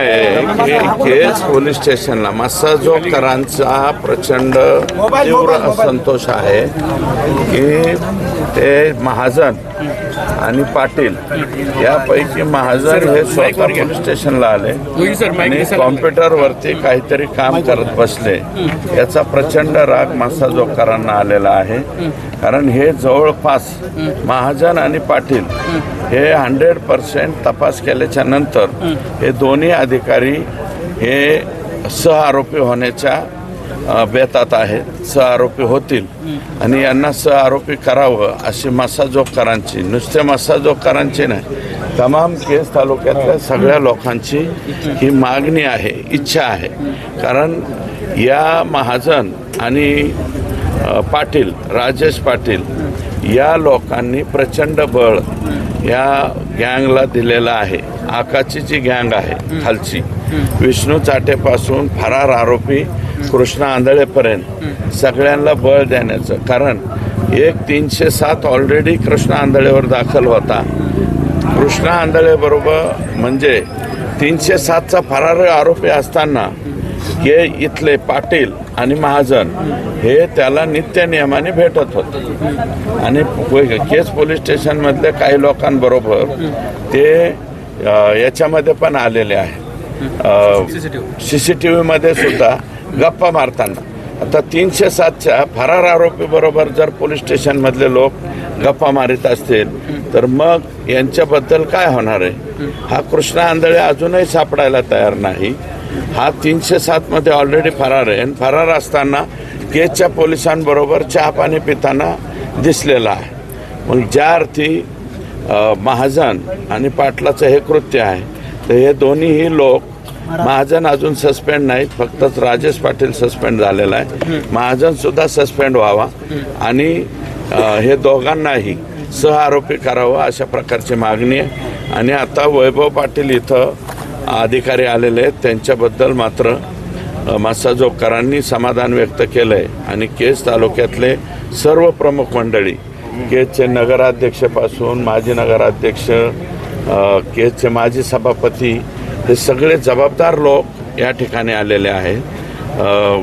É, é, é, Kaij police स्टेशनला. मस्साजोगकरांचा प्रचंड तीव्र असंतोष आहे की ते महाजन आणि पाटील यापैकी महाजन हे स्वतः पोलीस स्टेशनला आले आणि कॉम्प्युटरवरती काहीतरी काम करत बसले. याचा प्रचंड राग मस्साजोगकरांना आलेला आहे. कारण हे जवळपास महाजन आणि पाटील हे हंड्रेड पर्सेंट तपास केल्याच्यानंतर हे दोन्ही अधिकारी हे सहआरोपी होण्याच्या बेतात आहेत. सहआरोपी होतील. आणि यांना सहआरोपी करावं अशी मसाजोगकरांची नुसत्या मसाजोगकरांची नाही. तमाम केस तालुक्यातल्या सगळ्या लोकांची ही मागणी आहे इच्छा आहे. कारण या महाजन आणि पाटील राजेश पाटील या लोकांनी प्रचंड बळ या गँगला दिलेलं आहे. आकाची जी गँग आहे खालची. विष्णू चाटेपासून फरार आरोपी कृष्णा आंधळेपर्यंत. सगळ्यांना बळ देण्याचं. कारण एक तीनशे सात ऑलरेडी कृष्णा आंधळेवर दाखल होता. कृष्णा आंधळेबरोबर म्हणजे तीनशे सातचा फरार आरोपी असताना हे इथले पाटील आणि महाजन हे त्याला नित्य नियमाने भेटत होते. आणि केस पोलीस स्टेशनमधल्या काही लोकांबरोबर ते याच्यामध्ये पण आलेले आहेत. सी सी टी व्हीमध्ये सुद्धा गप्पा मारताना. आता तीनशे सातच्या फरार आरोपीबरोबर जर पोलीस स्टेशनमधले लोक गप्पा मारित असतील तर मग यांच्याबद्दल काय होणार आहे? हा कृष्णा आंधळे अजूनही सापडायला तयार नाही. हा तीनशे सातमध्ये ऑलरेडी फरार आहे. आणि फरार असताना केजच्या पोलिसांबरोबर चहा पाणी पिताना दिसलेला आहे. मग ज्या अर्थी महाजन आणि पाटलाचं हे कृत्य आहे तर हे दोन्हीही लोक महाजन अजून सस्पेंड नाहीत फक्त राजेश पाटील सस्पेंड झालेला आहे. महाजन सुद्धा सस्पेंड व्हावा. आणि हे दोघांनाही सहआरोपी करावं अशा प्रकारची मागणी आहे. आणि आता वैभव पाटील इथं अधिकारी आलेले आहेत. त्यांच्याबद्दल मात्र अ, मासाजोगकरांनी समाधान व्यक्त केलं आहे आणि केस तालुक्यातले सर्व प्रमुख मंडळी केजचे नगराध्यक्षपासून माजी नगराध्यक्ष केचे माजी सभापती हे सगळे जबाबदार लोक या ठिकाणी आलेले आहेत.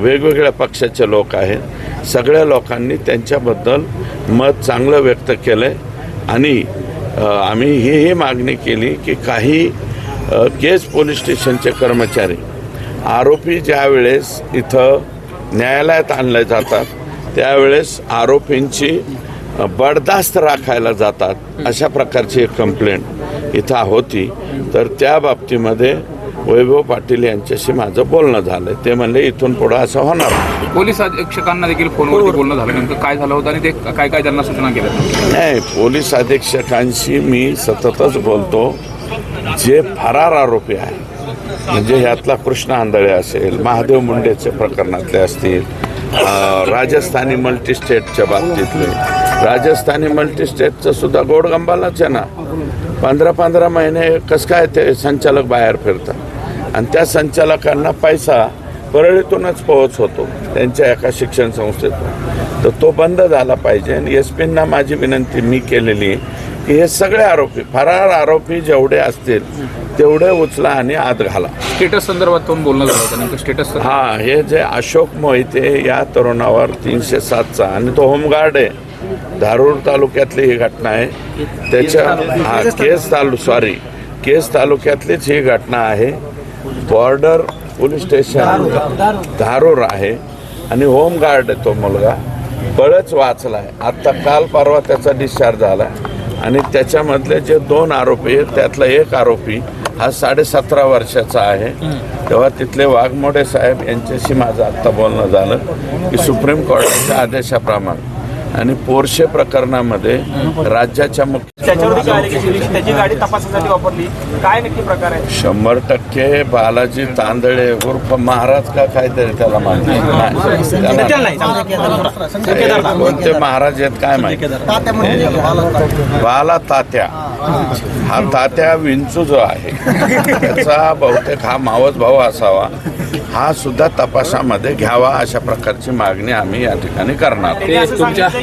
वेगवेगळ्या पक्षाचे लोक आहेत. सगळ्या लोकांनी त्यांच्याबद्दल मत चांगलं व्यक्त केलं आहे आणि आम्ही ही ही मागणी केली की काही केस केज पोलीस स्टेशनचे कर्मचारी आरोपी ज्या वेळेस इथं न्यायालयात आणले जातात त्यावेळेस आरोपींची बडदास्त राखायला जातात अशा प्रकारची एक कंप्लेंट इथं होती. तर त्या बाबतीमध्ये वैभव पाटील यांच्याशी माझं बोलणं झालं ते म्हणले इथून पुढं असं होणार. पोलीस अधीक्षकांना देखील फोनवरती बोलणं झालं नेमकं काय झालं होतं आणि ते काय काय त्यांना सूचना केल्या? नाही पोलीस अधीक्षकांशी मी सततच बोलतो. जे फरार आरोपी आहे म्हणजे ह्यातला कृष्ण आंधळे असेल महादेव मुंडेचे प्रकरणातले असतील राजस्थानी मल्टीस्टेटच्या बाबतीतले राजस्थानी मल्टीस्टेटचं सुद्धा गोडगंबालाच आहे ना. पंधरा पंधरा महिने कसं काय ते संचालक बाहेर फिरतात. आणि त्या संचालकांना पैसा परळीतूनच पोहोच होतो त्यांच्या एका शिक्षण संस्थेतून. तर तो बंद झाला पाहिजे. आणि एस पींना माझी विनंती मी केलेली आहे हे सगळे आरोपी फरार आरोपी जेवढे असतील तेवढे उचला आणि आत घाला. स्टेटस संदर्भात पण बोलणं झालं होतं? नेमकं स्टेटस हा हे जे अशोक मोहिते या तरुणावर तीनशे सातचा आणि तो होमगार्ड आहे. धारूर तालुक्यातली ही घटना आहे. त्याच्या हा केस तालु सॉरी केस तालुक्यातलीच ही घटना आहे. बॉर्डर पोलीस स्टेशन धारूर आहे. आणि होमगार्ड आहे तो मुलगा. बळच वाचला आहे आत्ता काल परवा त्याचा डिस्चार्ज झाला आणि त्याच्यामधले जे दोन आरोपी आहेत त्यातला एक आरोपी हा साडेसतरा वर्षाचा आहे. तेव्हा तिथले वाघमोडे साहेब यांच्याशी माझं आत्ता बोलणं झालं. की सुप्रीम कोर्टाच्या आदेशाप्रमाणे आणि पोरशे प्रकरणामध्ये राज्याच्या मुख्य त्याच्यावरती काय allegation? त्याची गाडी तपासासाठी वापरली. काय नक्की प्रकार आहे? शंभर टक्के बालाजी तांदळे उर्फ महाराज का काहीतरी त्याला माहिती नाही. त्याला- ते कोणते महाराज आहेत काय माहिती? बाला तात्या. हा तात्या विंचू जो आहे त्याचा बहुतेक हा मावस भाऊ असावा. हा सुद्धा तपासामध्ये घ्यावा अशा प्रकारची मागणी आम्ही या ठिकाणी करणार.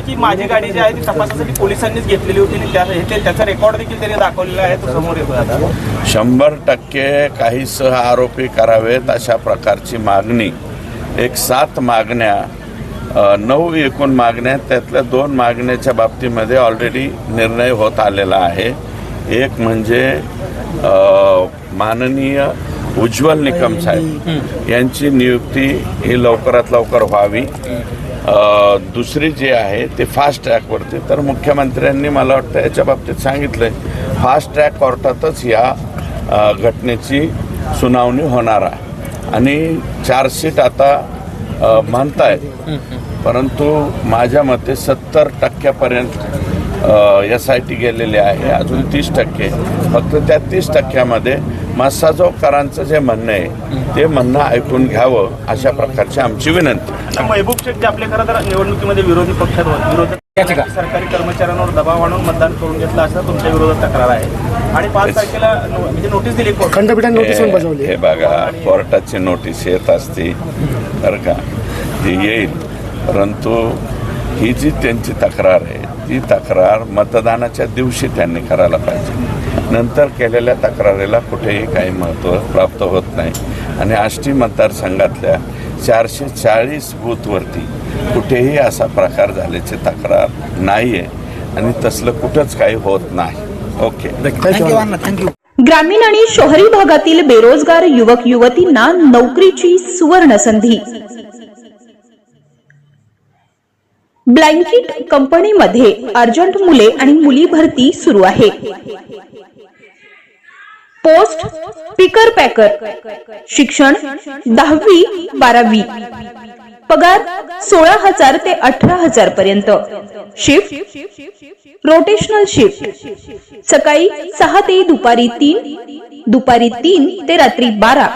की माझी गाडी जी आहे ती तपासासाठी पोलिसांनीच घेतलेली होती आणि त्या- हे- त्याचा रेकॉर्ड देखील त्यांनी दाखवलेला आहे तो समोर येतो आता. शंभर टक्के काही सह आरोपी करावेत अशा प्रकारची मागणी. एक सात मागण्या नऊ एकूण मागण्या त्यातल्या दोन मागण्याच्या बाबतीमध्ये ऑलरेडी निर्णय होत आलेला आहे. एक म्हणजे माननीय उज्ज्वल निकम साहेब यांची नियुक्ती ही लवकरात लवकर व्हावी. दुसरी जी आहे ते फास्ट ट्रॅकवरती तर मुख्यमंत्र्यांनी मला वाटतं याच्या बाबतीत सांगितलंय फास्ट ट्रॅक कोर्टातच या घटनेची सुनावणी होणार आहे. आणि चार्जशीट आता अ, म्हणतायत. परंतु माझ्या मते सत्तर टक्क्यापर्यंत एस आय टी गेलेले आहे अजून तीस टक्के. फक्त त्या तीस टक्क्यामध्ये मस्साजोगकरांचं जे म्हणणं आहे ते म्हणणं ऐकून घ्यावं अशा प्रकारची आमची विनंती. आणि महबूब शेख जे आपले खरं तर निवडणुकीमध्ये विरोधी पक्षात होते. विरोधक सरकारी कर्मचाऱ्यांवर दबाव आणून मतदान करून घेतलं असं तुमच्या विरोधात तक्रार आहे. आणि पाच तारखेला म्हणजे नोटीस दिली कोर्ट खंडपीठाने नोटीस हे बजावली. हे बघा कोर्टाची नोटीस येत असती बरं का? ती येईल. परंतु ही जी त्यांची तक्रार आहे ती तक्रार मतदानाच्या दिवशी त्यांनी करायला पाहिजे. नंतर केलेल्या तक्रारीला कुठेही काही महत्त्व प्राप्त होत नाही. आणि आष्टी मतदारसंघातल्या चारशे चाळीस बूथवरती कुठेही असा प्रकार झाल्याची तक्रार नाही आहे आणि तसलं कुठंच काही होत नाही. ओके. थँक्यू ग्रामीण आणि शहरी भागातील बेरोजगार युवक युवतींना नोकरीची सुवर्ण संधी ब्लँकेट कंपनीमध्ये अर्जंट मुले आणि मुली भरती सुरू आहे. Post picker packer. शिक्षण दहावी बारावी. पगार सोळा हजार ते अठरा हजार पर्यंत. शिफ्ट रोटेशनल शिफ्ट सकाळी सहा ते दुपारी तीन दुपारी तीन ते रात्री बारा.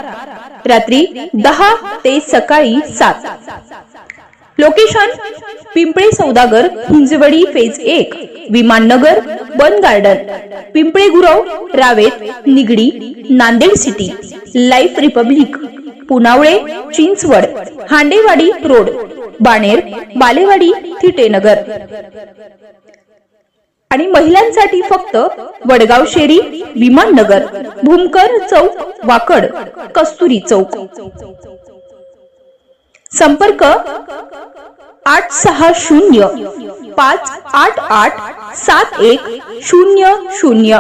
रात्री दहा ते सकाळी सात. लोकेशन पिंपळे सौदागर हिंजवडी फेज एक Vimannagar Bund Garden Pimple Gurav Ravet Nigdi Nanded city Life Republic Punawale Chinchwad Handewadi road Baner Balewadi Thitenagar. आणि महिलांसाठी फक्त वडगाव शेरी विमाननगर भूमकर चौक वाकड कस्तुरी चौक. संपर्क आठ सहा शून्य पाच आठ आठ सात एक शून्य शून्य.